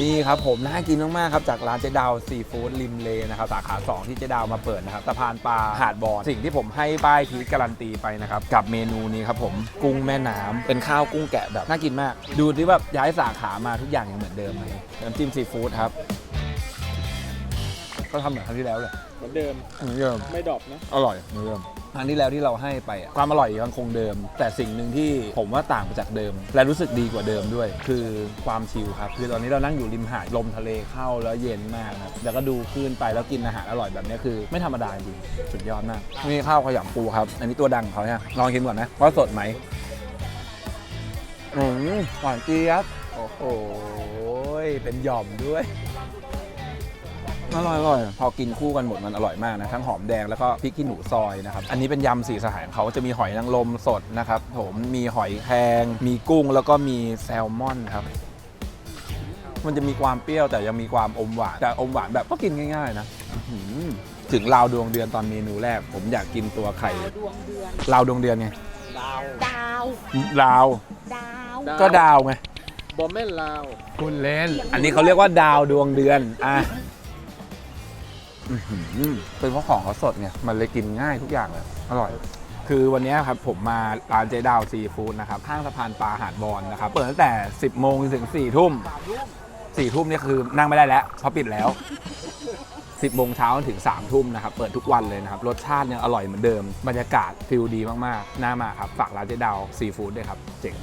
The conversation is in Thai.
นี่ครับผมน่ากินมากๆครับจากร้านเจดาวซีฟู้ดริมเลนะครับสาขา 2 ที่เจดาวมาเปิดนะครับสะพานปลาหาดบอนสิ่งที่ผมให้ป้ายพีชการันตีไปนะครับกับเมนูนี้ครับผมกุ้งแม่น้ำเป็นข้าวกุ้งแกะแบบน่ากินมาก ดูที่แบบย้ายสาขามาทุกอย่างยังเหมือนเดิมเลยน้ำจิ้มซีฟู้ดครับ ก็ทำเหมือนครั้งที่แล้วเลยเหมือนเดิมเหมือนเดิมไม่ดรอปนะ อร่อยเหมือนเดิมครั้งที่แล้วที่เราให้ไปอะความอร่อยยังคงเดิม แต่สิ่งหนึ่งที่ผมว่าต่างไปจากเดิม และรู้สึกดีกว่าเดิมด้วย คือความชิลครับ คือตอนนี้เรานั่งอยู่ริมหาดลมทะเลเข้าแล้วเย็นมากนะครับแล้วก็ดูคลื่นไปแล้วกินอาหารอร่อยแบบนี้คือ ไม่ธรรมดาจริงสุดยอดมากนี่ข้าวขยำปูครับ อันนี้ตัวดังของเขาเนี่ยลองชิมก่อนนะว่าสดไหมอืมหวานเจี๊ยบโอ้โหเป็นหย่อมด้วย อร่อยอร่อยพอกินคู่กันหมดมันอร่อยมากนะทั้งหอมแดงแล้วก็พริกขี้หนูซอยนะครับอันนี้เป็นยำสีสหายของเขาจะมีหอยนางรมสดนะครับผมมีหอยแครงมีกุ้งแล้วก็มีแซลมอนครับมันจะมีความเปรี้ยวแต่ยังมีความอมหวานแต่อมหวานแบบก็กินง่ายๆนะอื้อหือถึงราวดวงเดือนตอนเมนูแรก ผมอยากกินตัวไข่ดวงเดือนราวดวงเดือนไงลาวดาวราวดาวดาวก็ดาวไงบอมแม่นลาวคุณเล่น อันนี้เขาเรียกว่าดาวดวงเดือนอะอื้อหือ เป็นเพราะของเขาสดไงมันเลยกินง่ายทุกอย่างเลยอร่อย คือวันนี้ครับผมมาร้านเจดาวซีฟู้ดนะครับข้างสะพานปลาหาดบอลนะครับ เปิดตั้งแต่ 10 โมงจนถึง 4 ทุ่ม 4 ทุ่มนี่คือนั่งไม่ได้แล้วเพราะปิดแล้ว 10 โมงเช้าถึง 3 ทุ่มนะครับ เปิดทุกวันเลยนะครับ รสชาติยังอร่อยเหมือนเดิม บรรยากาศฟิลดีมากๆ น่ามาครับ ฝากร้านเจดาวซีฟู้ดด้วยครับ เจ๋ง